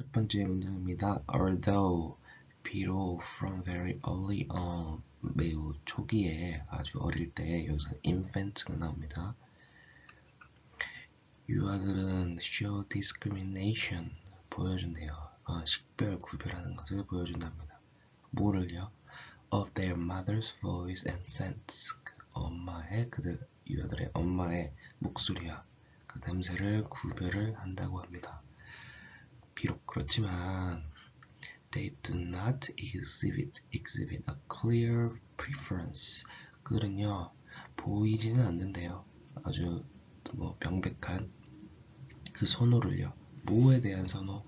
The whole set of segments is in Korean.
첫 번째 문장입니다. Although 비록 from very early on 매우 초기에 아주 어릴 때 여기서 infant가 나옵니다. 유아들은 show discrimination 보여준대요. 어, 식별 구별하는 것을 보여준답니다. 뭐를요? of their mother's voice and sense 그 엄마의 그들 유아들의 엄마의 목소리와 그 냄새를 구별을 한다고 합니다. 비록 그렇지만 they do not exhibit exhibit a clear preference 그들은요 보이지는 않는데요 아주 뭐 명백한 그 선호를요 뭐에 대한 선호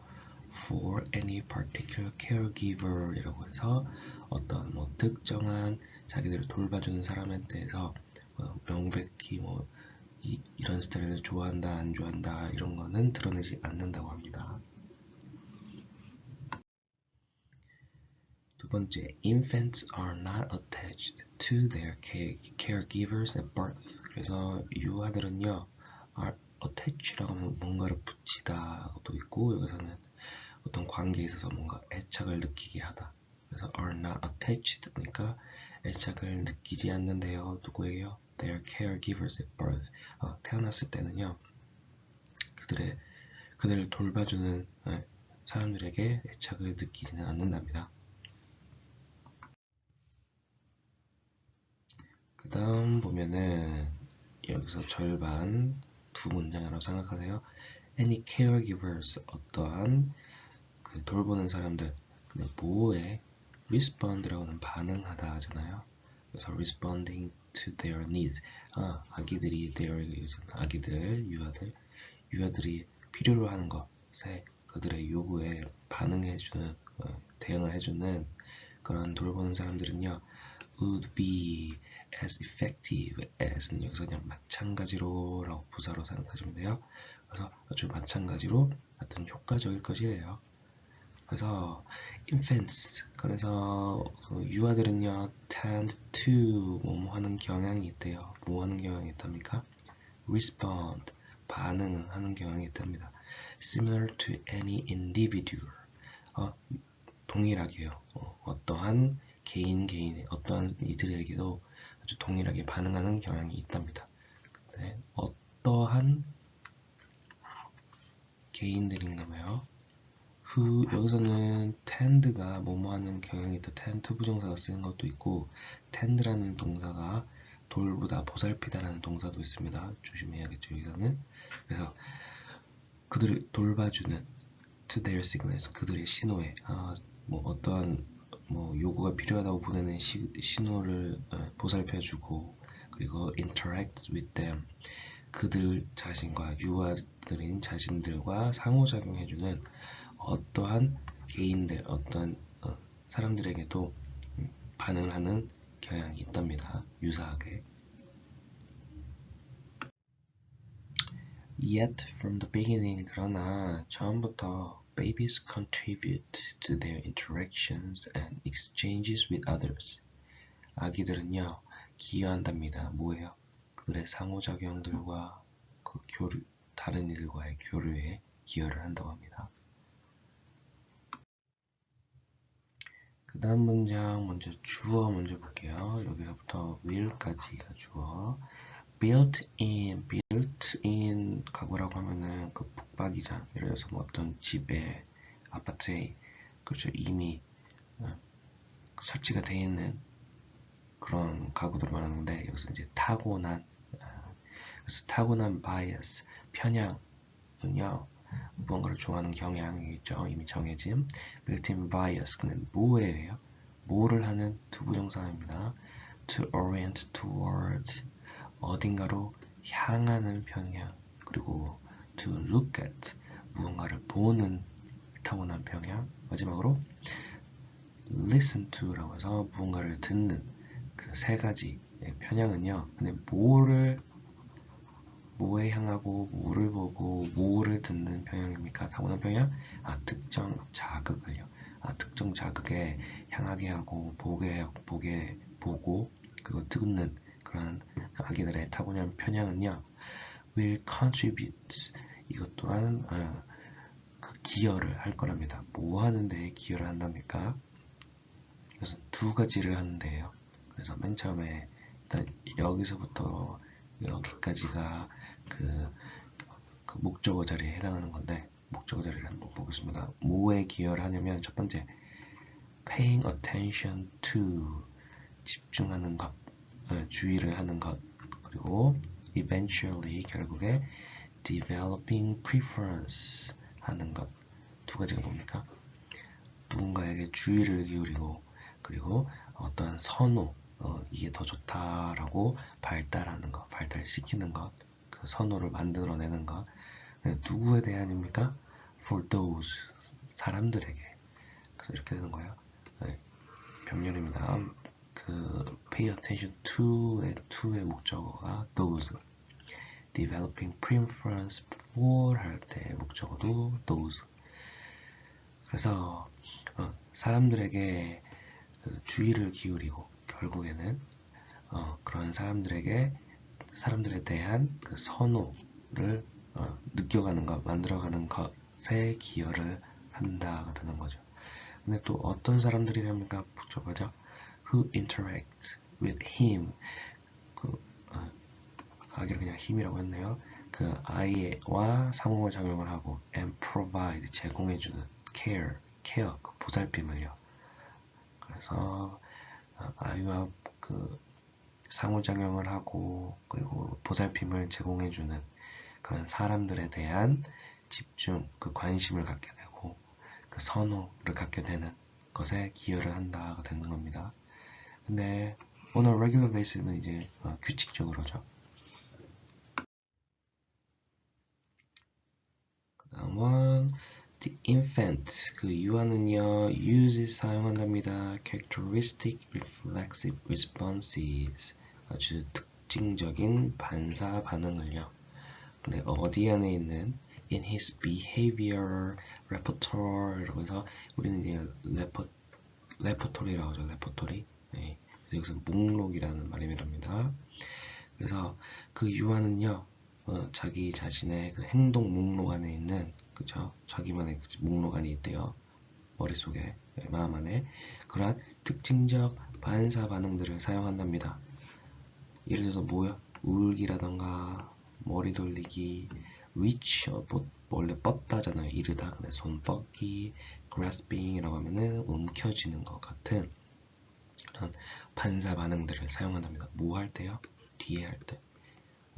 for any particular caregiver이라고 해서 어떤 뭐 특정한 자기들을 돌봐주는 사람에 대해서 어, 명백히 뭐 이, 이런 스타일을 좋아한다 안 좋아한다 이런 거는 드러내지 않는다고 합니다. 번째, infants are not attached to their caregivers at birth. 그래서 유아들은요, are attach라고 하면 뭔가를 붙이다도 있고 여기서는 어떤 관계에 있어서 뭔가 애착을 느끼게 하다. 그래서 are not attached 그러니까 애착을 느끼지 않는데요. 누구에게요? Their caregivers at birth. 어, 태어났을 때는요. 그들의 그들을 돌봐주는 네, 사람들에게 애착을 느끼지는 않는답니다. 그 다음 보면은 여기서 절반 두 문장이라고 생각하세요. Any caregivers 어떠한 그 돌보는 사람들 근데 뭐에 respond라고 하는 반응하다 하잖아요. 그래서 responding to their needs 아, 아기들이 their 아기들 유아들 유아들이 필요로 하는 것에 그들의 요구에 반응해주는 어, 대응을 해주는 그런 돌보는 사람들은요 would be as effective as는 여기서 그냥 마찬가지로 라고 부사로 생각하시면 돼요. 그래서 아주 마찬가지로 같은 효과적일 것이에요. 그래서 infants 그래서 그 유아들은요 tend to 뭐 하는 경향이 있대요. 뭐 하는 경향이 있답니까? respond 반응하는 경향이 있답니다. similar to any individual 어, 동일하게요. 어, 떠한 개인 개인 어떠한 이들에게도 아주 동일하게 반응하는 경향이 있답니다. 네, 어떠한 개인들인가봐요. who 여기서는 tend가 뭐뭐하는 경향이 있다. tend 부정사가 쓰는 것도 있고 tend라는 동사가 돌보다 보살피다라는 동사도 있습니다. 조심해야겠죠. 여기서는 그래서 그들을 돌봐주는 to their signals 그들의 신호에 아, 뭐 어떠한 뭐 요구가 필요하다고 보내는 시, 신호를 어, 보살펴주고 그리고 interact with them 그들 자신과 유아들인 자신들과 상호작용해주는 어떠한 개인들 어떠한 어, 사람들에게도 반응을 하는 경향이 있답니다. 유사하게 Yet from the beginning 그러나 처음부터 babies contribute to their interactions and exchanges with others. 아기들은요, 기여한답니다. 뭐예요? 그들의 상호작용들과 그 교류, 다른 이들과의 교류에 기여를 한다고 합니다. 그 다음 문장 먼저 주어 먼저 볼게요. 여기서부터 will까지가 주어. Built in, built in 가구라고 하면은 그 북박이장 예를 들어서 뭐 어떤 집에 아파트에 그렇죠. 이미 어, 설치가 되어 있는 그런 가구들을 말하는데 여기서 이제 타고난 어, 그래서 타고난 bias 편향은요 무언가를 좋아하는 경향이 있죠. 이미 정해진 built-in bias. 근데 뭐예요? 뭐를 하는 투부정사입니다. to orient toward 어딘가로 향하는 평양 그리고 to look at 무언가를 보는 타고난 평양 마지막으로 listen to라고 해서 무언가를 듣는 그 세 가지 편향은요 근데 뭐를 뭐에 향하고 뭐를 보고 뭐를 듣는 평양입니까? 타고난 평양? 아 특정 자극을요. 아 특정 자극에 향하게 하고 보게 보게 보고 그거 듣는 그런 아기들의 타고난 편향은요 will contribute 이것 또한 어, 그 기여를 할 거랍니다. 뭐 하는데 기여를 한답니까? 그래서 두 가지를 하는데요. 그래서 맨 처음에 일단 여기서부터 여기까지가 그, 그 목적어 자리에 해당하는 건데 목적어 자리를 한번 보겠습니다. 뭐에 기여를 하냐면 첫 번째 paying attention to 집중하는 것, 어, 주의를 하는 것 그리고 eventually 결국에 developing preference 하는 것 두 가지가 뭡니까? 누군가에게 주의를 기울이고 그리고 어떤 선호 어, 이게 더 좋다라고 발달하는 것, 발달시키는 것, 그 선호를 만들어내는 것. 네, 누구에 대한입니까? For those 사람들에게. 그래서 이렇게 되는 거예요. 네, 병렬입니다. 그 pay attention to의 목적어가 those. developing preference for 할 때 목적어도 those. 그래서 어, 사람들에게 그 주의를 기울이고 결국에는 어, 그런 사람들에게 사람들에 대한 그 선호를 어, 느껴가는 것, 만들어가는 것에 기여를 한다가 되는 거죠. 근데 또 어떤 사람들이랍니까? 복잡하죠? Who interact with him. 그, 어, 아기를 그냥 힘이라고 했네요. 그 아이와 상호를 작용을 하고 and provide 제공해주는 care, care 그 보살핌을요. 그래서 어, 아이와 그 상호작용을 하고 그리고 보살핌을 제공해주는 그런 사람들에 대한 집중, 그 관심을 갖게 되고 그 선호를 갖게 되는 것에 기여를 한다가 되는 겁니다. 근데 오늘 regular base는 이제 어, 규칙적으로죠. 그 다음은 The infant, 그 유아는요, uses 사용한답니다. characteristic reflexive responses, 아주 특징적인 반사 반응을요. 근데 어디 안에 있는 in his behavior repertoire라고 해서 우리는 이제 레퍼 레퍼토리라고 하죠. 레퍼토리. 네. 여기서 목록이라는 말입니다. 그래서 그 유아는요, 어, 자기 자신의 그 행동 목록 안에 있는 그쵸? 자기만의 그 목록안이 있대요. 머릿속에, 네, 마음 안에. 그러한 특징적 반사 반응들을 사용한답니다. 예를 들어서 뭐야? 울기라던가, 머리 돌리기, reach, 어, 뭐, 원래 뻗다잖아요. 이르다. 근데 손 뻗기, grasping이라고 하면은 움켜쥐는 것 같은 그런 반사 반응들을 사용한답니다. 뭐 할 때요? 뒤에 할 때.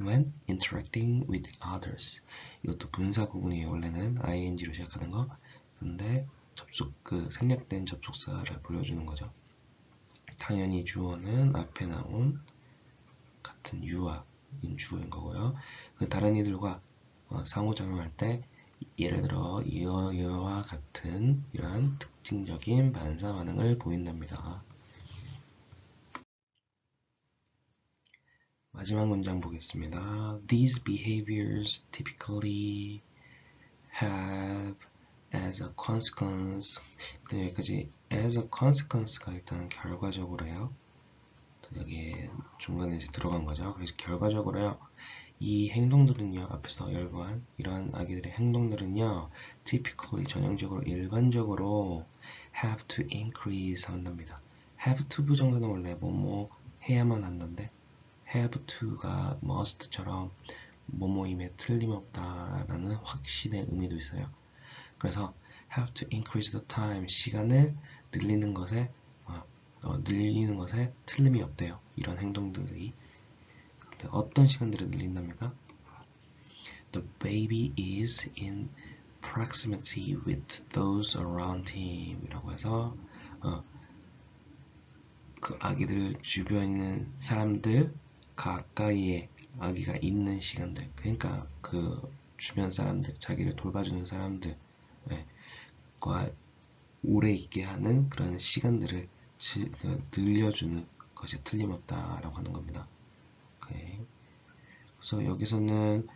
when interacting with others. 이것도 분사 구문이에요. 원래는 ing로 시작하는 거. 근데 접속 그 생략된 접속사를 보여주는 거죠. 당연히 주어는 앞에 나온 같은 유아인 주어인 거고요. 그 다른 이들과 어, 상호작용할 때 예를 들어 이어 이어와 같은 이러한 특징적인 반사 반응을 보인답니다. 마지막 문장 보겠습니다. These behaviors typically have as a consequence 네, 여기까지 as a consequence가 일단 결과적으로요. 여기 중간에 이제 들어간 거죠. 그래서 결과적으로요. 이 행동들은요. 앞에서 열거한 이러한 아기들의 행동들은요. typically 전형적으로 일반적으로 have to increase 한답니다. have to 부정사는 원래 뭐뭐 해야만 한다는데 have to가 must처럼 뭐뭐임에 틀림없다 라는 확신의 의미도 있어요. 그래서 have to increase the time 시간을 늘리는 것에 어, 어, 늘리는 것에 틀림이 없대요. 이런 행동들이 어떤 시간들을 늘린답니까? The baby is in proximity with those around him 이라고 해서 어, 그 아기들 주변에 있는 사람들 가까이에 아기가 있는 시간들 그러니까 그 주변 사람들 자기를 돌봐주는 사람들과 예, 오래 있게 하는 그런 시간들을 지, 그, 늘려주는 것이 틀림없다라고 하는 겁니다. 오케이. 그래서 여기서는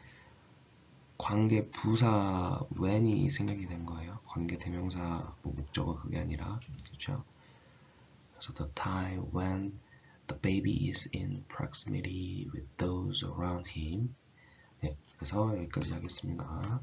관계 부사 when이 생각이 된 거예요. 관계 대명사 뭐 목적어 그게 아니라 그렇죠. 그래서 the time when The baby is in proximity with those around him. 네, 그래서 여기까지 하겠습니다.